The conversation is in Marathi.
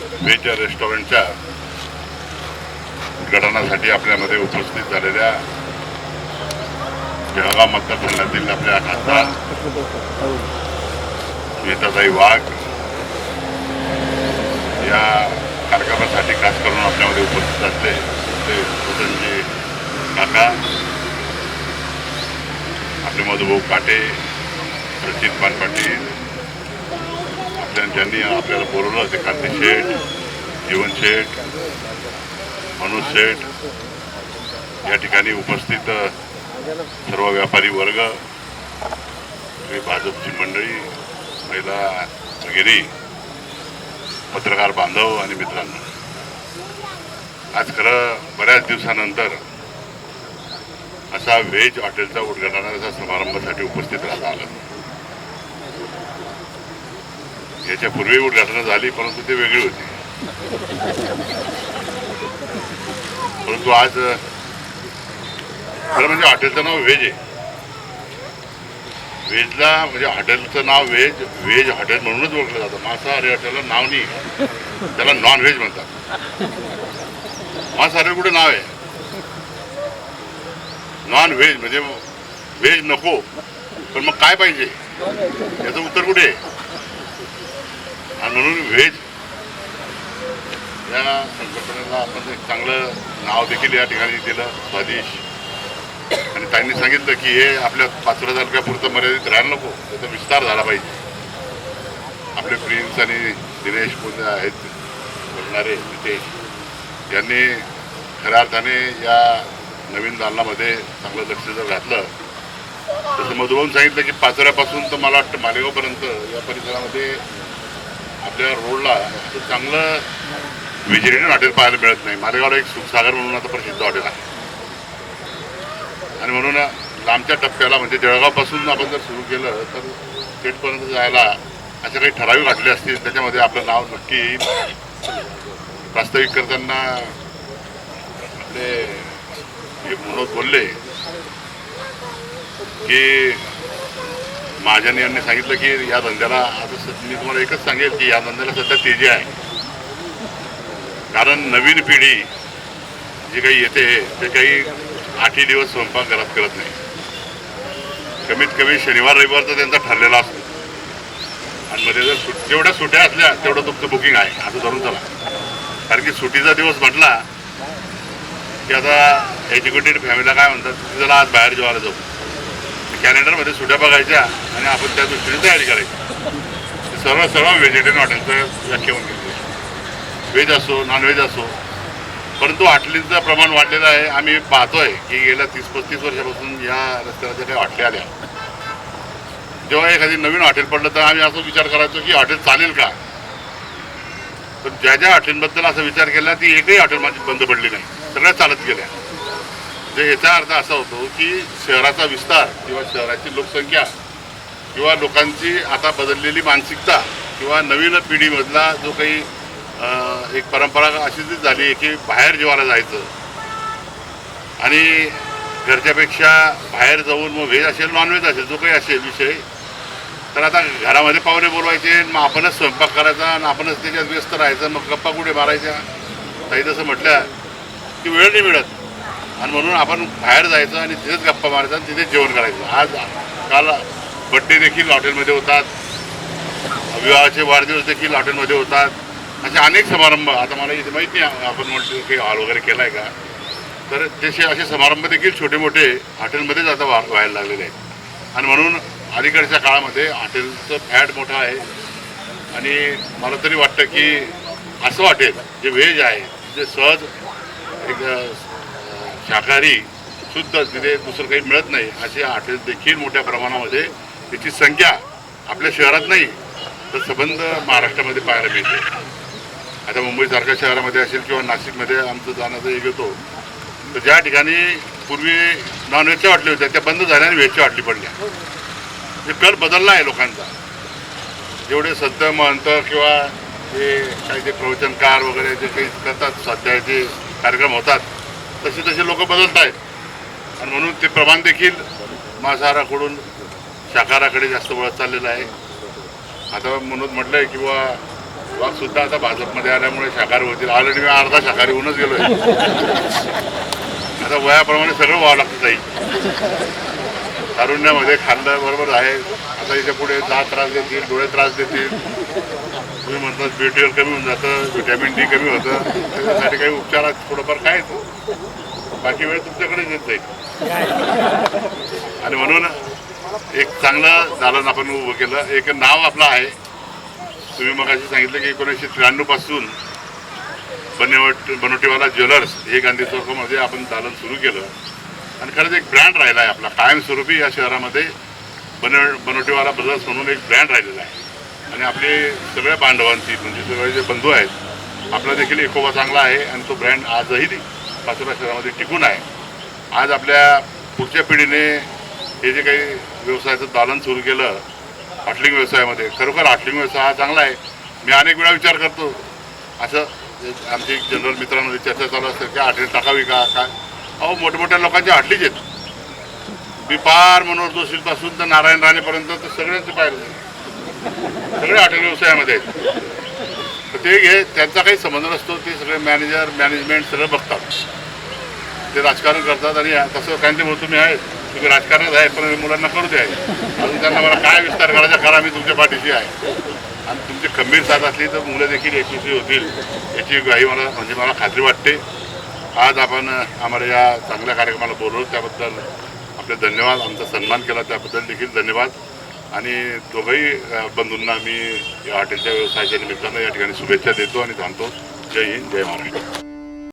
व्हेज रेस्टॉरंटच्या उद्घाटनासाठी आपल्यामध्ये उपस्थित झालेल्या जळगाव मतदारसंघातील आपल्या खासदार नेताताई वाघ या कार्यक्रमासाठी खास करून आपल्यामध्ये उपस्थित असले ते वसंतजी काका आपले मधुभाऊ काटे सचिन पान ज्यांनी आपल्याला बोलवलं ते कांती शेठ जीवन शेठ मनोज शेठ या ठिकाणी उपस्थित सर्व व्यापारी वर्ग भाजपची मंडळी महिला वगैरे पत्रकार बांधव आणि मित्रांनो. आज खरं बऱ्याच दिवसानंतर असा व्हेज हॉटेलचा उद्घाटनाचा समारंभासाठी उपस्थित राहता आलं. याच्यापूर्वी उद्घाटनं झाली परंतु ते वेगळी होती. परंतु आज खरं म्हणजे हॉटेलचं नाव व्हेज आहे. व्हेजला म्हणजे हॉटेलचं नाव व्हेज व्हेज हॉटेल म्हणूनच ओळखलं जातं. मांसाहारी हॉटेलला नाव नाही त्याला नॉन व्हेज म्हणतात. मांसाहारी कुठे नाव आहे? नॉन व्हेज म्हणजे व्हेज नको. पण मग काय पाहिजे? याचं उत्तर कुठे आहे? आणि म्हणून व्हेज. या संकल्पनेला आपण एक चांगलं नाव देखील या ठिकाणी दिलं स्वादिश आणि त्यांनी सांगितलं की हे आपल्या पाचोरा तालुक्यापुरतं मर्यादित राहायला नको त्याचा विस्तार झाला पाहिजे. आपले प्रिन्स आणि दिनेश कोणते आहेत बोलणारे नितेश. यांनी खऱ्या अर्थाने या नवीन दालनामध्ये चांगलं लक्ष जर घातलं तसं मधुभाऊन सांगितलं की पाचोऱ्यापासून तर मला वाटतं मालेगावपर्यंत या परिसरामध्ये आपल्या रोडला चांगलं व्हेजिटेरियन हॉटेल पाहायला मिळत नाही. मालेगावला एक सुखसागर म्हणून आता प्रसिद्ध हॉटेल आहे. आणि म्हणून लांबच्या टप्प्याला म्हणजे जळगावपासून आपण जर सुरू केलं तर स्टेटपर्यंत जायला असे काही ठराविक वाटले असतील त्याच्यामध्ये आपलं नाव नक्की प्रास्ताविक करताना आपले हे मनोज बोलले की महाजन यांनी सांगितलं की या धंद्याला आता मी तुम्हाला एकच सांगेल की या धंद्याला सध्या तेजी आहे. कारण नवीन पिढी जी काही येते ते काही आठही दिवस स्वयंपाक घरात करत नाही. कमीत कमी शनिवार रविवार तर त्यांचा ठरलेला असतो. आणि मध्ये जर सुट जेवढ्या सुट्या असल्या तेवढं तुमचं बुकिंग आहे. असं धरून चला. कारण की सुट्टीचा दिवस म्हटला की आता एज्युकेटेड फॅमिलीला काय म्हणतात तुम्ही जरा आज बाहेर जेवायला जाऊ. कॅलेंडरमध्ये सुट्या बघायच्या आणि आपण त्या दृष्टीने तयारी करायची. सर्व सर्व व्हेजिटेरियन हॉटेलचं व्याख्या होऊन गेली. व्हेज असो नॉनव्हेज असो. परंतु हॉटेलींचं प्रमाण वाढलेलं आहे. आम्ही पाहतोय की गेल्या तीस पस्तीस वर्षापासून या रस्त्याला त्या काही हॉटेल आल्या. जेव्हा एखादी नवीन हॉटेल पडलं तर आम्ही असं विचार करायचो की हॉटेल चालेल का? पण ज्या ज्या हॉटेलबद्दल असा विचार केला ती एकही हॉटेल माझी बंद पडली नाही. सगळ्या चालत गेल्या. म्हणजे याचा अर्थ असा होतो की शहराचा विस्तार किंवा शहराची लोकसंख्या किंवा लोकांची आता बदललेली मानसिकता किंवा नवीन पिढीमधला जो काही एक परंपरा अशी झाली आहे की बाहेर जेवायला जायचं. आणि घरच्यापेक्षा बाहेर जाऊन मग व्हेज असेल नॉनव्हेज असेल जो काही असेल विषय तर आता घरामध्ये पाहुणे बोलवायचे मग आपणच स्वयंपाक करायचा आणि आपणच त्याच्यात व्यस्त राहायचं मग गप्पा कुठे मारायच्या. ताई तसं म्हटलं की वेळ नाही मिळत. आणि म्हणून आपण बाहेर जायचं आणि तिथेच गप्पा मारायचा आणि तिथेच जेवण करायचं. आज काल बड्डे देखील हॉटेलमध्ये होतात. विवाहाचे वाढदिवस देखील हॉटेलमध्ये होतात. असे अनेक समारंभ. आता मला इथे माहिती नाही आपण म्हणतो की हॉल वगैरे केला आहे का? तर तसे असे समारंभ देखील छोटे मोठे हॉटेलमध्येच आता वा व्हायला लागलेले आहेत. आणि म्हणून अलीकडच्या काळामध्ये हॉटेलचं फॅट मोठं आहे. आणि मला तरी वाटतं की असं वाटेल जे व्हेज आहे जे सहज एक शाकाहारी शुद्ध तिथे दुसरं काही मिळत नाही असे हॉटेल देखील मोठ्या प्रमाणामध्ये त्याची संख्या आपल्या शहरात नाही तर संबंध महाराष्ट्रामध्ये पाहायला मिळते. आता मुंबईसारख्या शहरामध्ये असेल किंवा नाशिकमध्ये आमचं जाणं जर येतो तर ज्या ठिकाणी पूर्वी नॉनव्हेजच्या वाटली होत्या त्या बंद झाल्या आणि व्हेजच्या वाटली पडल्या. म्हणजे कल बदलला आहे लोकांचा. जेवढे संत महंत किंवा जे काही ते प्रवचनकार वगैरे जे काही करतात स्वाध्यायाचे कार्यक्रम होतात तसे तसे लोक बदलत आहेत आणि म्हणून ते प्रमाण देखील मांसाहाराकडून शाकाहाराकडे जास्त वळत चाललेलं आहे. आता म्हणून म्हटलं आहे किंवा वाघ सुद्धा आता भाजपमध्ये आल्यामुळे शाकाहारी होतील. ऑलरेडी मी अर्धा शाकाहारी होऊनच गेलो आहे आता वयाप्रमाणे सगळं व्हावं लागतं ताई. तारुण्यामध्ये खाल्लं बरोबर आहे. आता इथे पुढे दात त्रास देतील डोळे त्रास देतील. तुम्ही म्हणतात बी ट्वेल्व कमी होऊन जातं व्हिटॅमिन डी कमी होतं. त्याच्यासाठी काही उपचारात थोडंफार काय बाकी वेळ तुमच्याकडेच येत जाईल. आणि म्हणून एक चांगलं दालन आपण उभं केलं. एक नाव आपलं आहे. तुम्ही मग सांगितलं की एकोणीसशे त्र्याण्णवपासून बनेवट बनवट बनवटीवाला ज्वेलर्स हे गांधी चौकामध्ये आपण दालन सुरू केलं. आणि खरंच एक ब्रँड राहिला आहे आपला. कायमस्वरूपी या शहरामध्ये बनव बनवटीवाला ब्रदर्स म्हणून एक ब्रँड राहिलेला आहे. आणि आपले सगळ्या बांधवांची म्हणजे सगळे जे बंधू आहेत आपला देखील एकोबा चांगला आहे आणि तो ब्रँड आजही पाचोरा शहरामध्ये टिकून आहे. आज आपल्या पुढच्या पिढीने हे जे काही व्यवसायाचं दालन सुरू केलं हॉटलिंग व्यवसायामध्ये खरोखर हॉटलिंग व्यवसाय हा चांगला आहे. मी अनेक वेळा विचार करतो असं आमचे जनरल मित्रांमध्ये चर्चा चालू असते की हॉटेल टाकावी का? काय अहो मोठमोठ्या लोकांच्या हॉटलीच आहेत. मी पार मनोहर जोशीपासून तर नारायण राणेपर्यंत तर सगळ्यांचे पाहिजे सगळे हॉटेल व्यवसायामध्ये. आहेत तर ते घे त्यांचा काही संबंध नसतो ते सगळे मॅनेजर मॅनेजमेंट सगळं बघतात. ते राजकारण करतात आणि तसं काही ते तुम्ही मी आहे तुम्ही राजकारणात आहे पण मुलांना करू द्या अजून त्यांना मला काय विस्तार करायचा करा मी तुमच्या पाठीशी आहे. आणि तुमची खंबीर साथ असली तर मुलं देखील यशस्वी होतील याची ग्वाही मला म्हणजे मला खात्री वाटते. आज आपण आम्हाला या चांगल्या कार्यक्रमाला बोलवलं त्याबद्दल आपले धन्यवाद आमचा सन्मान केला त्याबद्दल देखील धन्यवाद. आणि दोघंही बंधूंना मी या हॉटेलच्या व्यवसायाच्या निमित्तानं या ठिकाणी शुभेच्छा देतो आणि थांबतो जय हिंद जय महाराष्ट्र.